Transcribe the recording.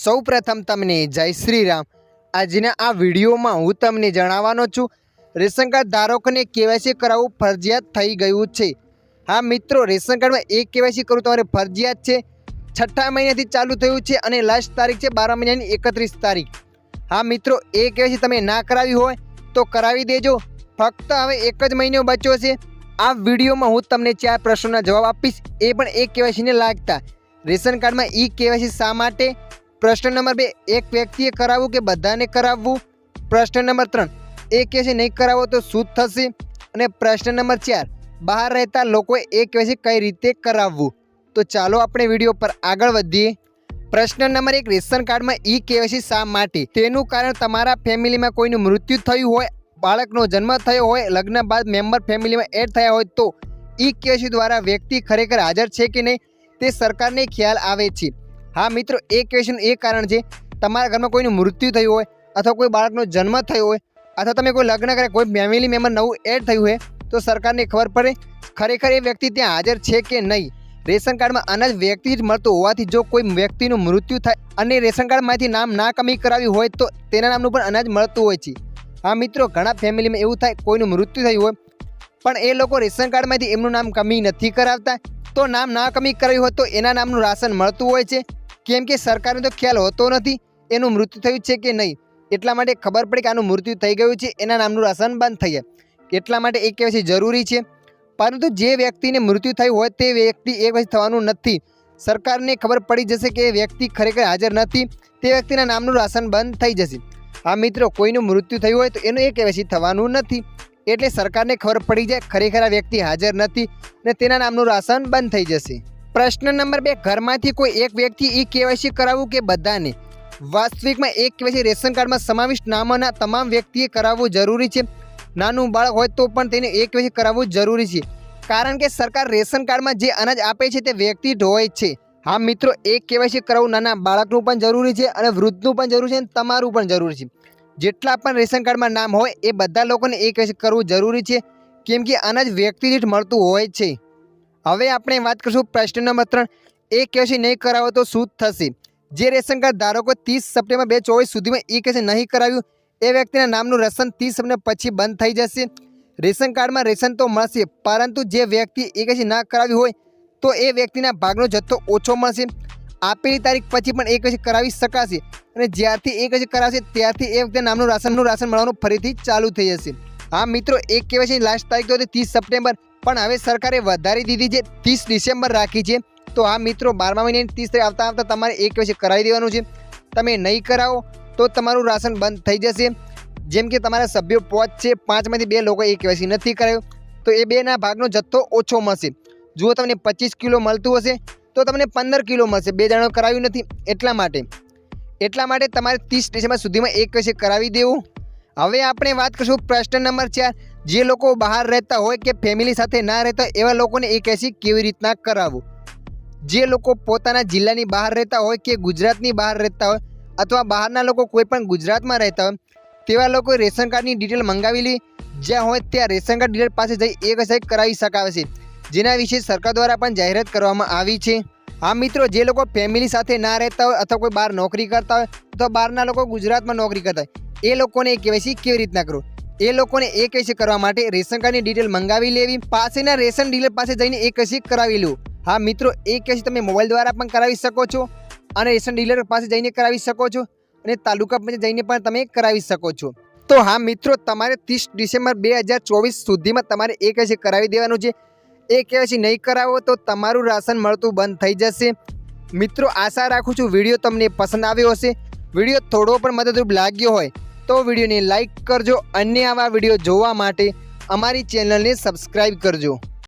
સૌ પ્રથમ તમને જય શ્રી રામ આજના આ વિડીયોમાં હું તમને જણાવવાનો છું, રેશન કાર્ડ ધારકોને કેવાયસી કરાવવું ફરજિયાત થઈ ગયું છે. હા મિત્રો, રેશન કાર્ડમાં એક કેવાયસી કરવું તમારે ફરજિયાત છે. છઠ્ઠા મહિનાથી ચાલુ થયું છે અને લાસ્ટ તારીખ છે બારા મહિનાની એકત્રીસ તારીખ. હા મિત્રો, એ કેવાયસી તમે ના કરાવી હોય તો કરાવી દેજો. ફક્ત હવે એક જ મહિનો બચ્યો છે. આ વિડીયોમાં હું તમને ચાર પ્રશ્નોના જવાબ આપીશ. એ પણ એ કેવાયસીને લાગતા. રેશન કાર્ડમાં ઈ કેવાયસી શા માટે? પ્રશ્ન નંબર બે, એક વ્યક્તિએ કરાવવું કે બધાને કરાવવું? પ્રશ્ન નંબર ત્રણ, એ કેસી નહીં કરાવો તો શું થશે? અને પ્રશ્ન નંબર ચાર, બહાર રહેતા લોકોએ એ કેવાયસી કઈ રીતે કરાવવું? તો ચાલો આપણે વીડિયો પર આગળ વધીએ. પ્રશ્ન નંબર એક, રેશન કાર્ડમાં ઈ કેવાયસી શા માટે? તેનું કારણ તમારા ફેમિલીમાં કોઈનું મૃત્યુ થયું હોય, બાળકનો જન્મ થયો હોય, લગ્ન બાદ મેમ્બર ફેમિલીમાં એડ થયા હોય તો ઈ કેવાયસી દ્વારા વ્યક્તિ ખરેખર હાજર છે કે નહીં? તે સરકારને ખ્યાલ આવે છે. હા, મિત્રો, એ ક્વેશ્ચન એ કારણ છે, તમારા ઘરમાં કોઈનું મૃત્યુ થયું હોય, અથવા કોઈ બાળકનો જન્મ થયો હોય, અથવા તમે કોઈ લગ્ન કરે કોઈ ફેમિલી મેમ્બર નવું એડ થયું હોય, તો સરકારને ખબર પડે, ખરેખર એ વ્યક્તિ ત્યાં હાજર છે કે નહીં. રેશન કાર્ડમાં અનાજ વ્યક્તિ જ મળતું હોવાથી જો કોઈ વ્યક્તિનું મૃત્યુ થાય અને રેશન કાર્ડમાંથી નામ ના કમી કરાવ્યું હોય, તો તેના નામનું પણ અનાજ મળતું હોય છે. હા, મિત્રો, ઘણા ફેમિલીમાં એવું થાય, કોઈનું મૃત્યુ થયું હોય, પણ એ લોકો રેશન કાર્ડમાંથી એમનું નામ કમી નથી કરાવતા, તો નામ ના કમી કરાવ્યું હોય, તો એના નામનું રાશન મળતું હોય છે. કેમ કે સરકારને તો ખ્યાલ હોતો નથી, એનું મૃત્યુ થયું છે કે નહીં? એટલા માટે ખબર પડે કે આનું મૃત્યુ થઈ ગયું છે, એના નામનું રાશન બંધ થઈ જાય. એટલા માટે એ કહેવાય જરૂરી છે. પરંતુ જે વ્યક્તિને મૃત્યુ થયું હોય તે વ્યક્તિ એ પછી થવાનું નથી. સરકારને ખબર પડી જશે કે એ વ્યક્તિ ખરેખર હાજર નથી, તે વ્યક્તિના નામનું રાશન બંધ થઈ જશે. આ મિત્રો, કોઈનું મૃત્યુ થયું હોય તો એનું એ કેવાયસી થવાનું નથી. એટલે સરકારને ખબર પડી જાય, ખરેખર આ વ્યક્તિ હાજર નથી ને તેના નામનું રાશન બંધ થઈ જશે. પ્રશ્ન નંબર બે, ઘરમાંથી કોઈ એક વ્યક્તિ ઈ કેવાયસી કરાવવું કે બધાને? વાસ્તવિકમાં એક કેવાયસી રેશન કાર્ડમાં સમાવિષ્ટ નામોના તમામ વ્યક્તિએ કરાવવું જરૂરી છે. નાનું બાળક હોય તો પણ તેને એક કેવાયસી કરાવવું જરૂરી છે. કારણ કે સરકાર રેશન કાર્ડમાં જે અનાજ આપે છે તે વ્યક્તિ હોય છે. હા, મિત્રો, એક કેવાયસી કરાવવું નાના બાળકનું પણ જરૂરી છે અને વૃદ્ધનું પણ જરૂરી છે અને તમારું પણ જરૂરી છે. જેટલા પણ રેશન કાર્ડમાં નામ હોય એ બધા લોકોને એક કેવાયસી કરવું જરૂરી છે. કેમ કે અનાજ વ્યક્તિ દીઠ મળતું હોય છે. હવે આપણે વાત કરીશું પ્રશ્ન નંબર ત્રણ. એ કેસી નહીં કરાવો તો શું થશે? જે રેશન કાર્ડ ધારકો ત્રીસ સપ્ટેમ્બર બે ચોવીસ સુધીમાં એ કેસી નહીં કરાવ્યું. એ વ્યક્તિના નામનું રેશન ત્રીસ સપ્ટેમ્બર પછી બંધ થઈ જશે. રેશન કાર્ડમાં રેશન તો મળશે, પરંતુ જે વ્યક્તિ એ કેસી ના કરાવ્યું હોય, તો એ વ્યક્તિના ભાગનો જથ્થો ઓછો મળશે. આપેલી તારીખ પછી પણ એ કેવાયસી કરાવી શકાશે. અને જ્યારથી એ કેવાયસી કરાવશે, ત્યારથી એ વ્યક્તિ નામનું રાશનનું રાશન મળવાનું ફરીથી ચાલુ થઈ જશે. હા મિત્રો એક કેવાયસી લાસ્ટ તારીખ તો હતી ત્રીસ સપ્ટેમ્બર. પણ હવે સરકારે વધારી દીધી છે ત્રીસ ડિસેમ્બર રાખી છે. તો આ મિત્રો બારમા મહિનાની ત્રીસ તારીખ આવતા આવતા તમારે એક વર્ષે કરાવી દેવાનું છે. તમે નહીં કરાવો તો તમારું રાશન બંધ થઈ જશે. જેમ કે તમારા સભ્યો પાંચ છે, પાંચમાંથી બે લોકો એક કેવાયસી નથી કરાયો. તો એ બેના ભાગનો જથ્થો ઓછો મળશે. જો તમને પચીસ કિલો મળતું હશે, તો તમને પંદર કિલો મળશે. બે જણો કરાવ્યું નથી. એટલા માટે. એટલા માટે તમારે ત્રીસ ડિસેમ્બર સુધીમાં એક વર્ષે કરાવી દેવું. હવે આપણે વાત કરીશું પ્રશ્ન નંબર ચાર. જે લોકો બહાર રહેતા હોય કે ફેમિલી સાથે ના રહેતા હોય, એવા લોકોને એ કેસી કેવી રીતના કરાવવું? જે લોકો પોતાના જિલ્લાની બહાર રહેતા હોય કે ગુજરાતની બહાર રહેતા હોય, અથવા બહારના લોકો કોઈ પણ ગુજરાતમાં રહેતા હોય, તેવા લોકો રેશન કાર્ડની ડિટેલ મંગાવી લે. જ્યાં હોય ત્યાં રેશન કાર્ડ ડીલર પાસે જઈ એક સાહેબ કરાવી શકાવે છે. જેના વિશે સરકાર દ્વારા પણ જાહેરાત કરવામાં આવી છે. હા મિત્રો, જે લોકો ફેમિલી સાથે ના રહેતા હોય અથવા કોઈ બહાર નોકરી કરતા હોય, અથવા બહારના લોકો ગુજરાતમાં નોકરી કરતા હોય, એ લોકોને કેવાયસી કેવી રીતના કરવું? એ લોકોને એ કેસી કરવા માટે રેશન કાર્ડની ડિટેલ મંગાવી લેવી. પાસેના રેશન ડીલર પાસે જઈને એ કેસી કરાવી લો હા, મિત્રો, એ કેસી તમે મોબાઈલ દ્વારા પણ કરાવી શકો છો અને રેશન ડીલર પાસે જઈને કરાવી શકો છો અને તાલુકા પંચાયત જઈને પણ તમે કરાવી શકો છો. તો હા, મિત્રો, તમારે ત્રીસ ડિસેમ્બર બે હજાર ચોવીસ સુધીમાં તમારે એ કેસી કરાવી દેવાનું છે. એ કેવાયસી નહીં કરાવો તો તમારું રાશન મળતું બંધ થઈ જશે. મિત્રો, આશા રાખું છું વીડિયો તમને પસંદ આવ્યો હશે. વીડિયો થોડો પણ મદદરૂપ લાગ્યો હોય તો વિડીયોને લાઇક કરજો અન્ય આવા વીડિયો જોવા માટે અમારી ચેનલને સબસ્ક્રાઈબ કરજો.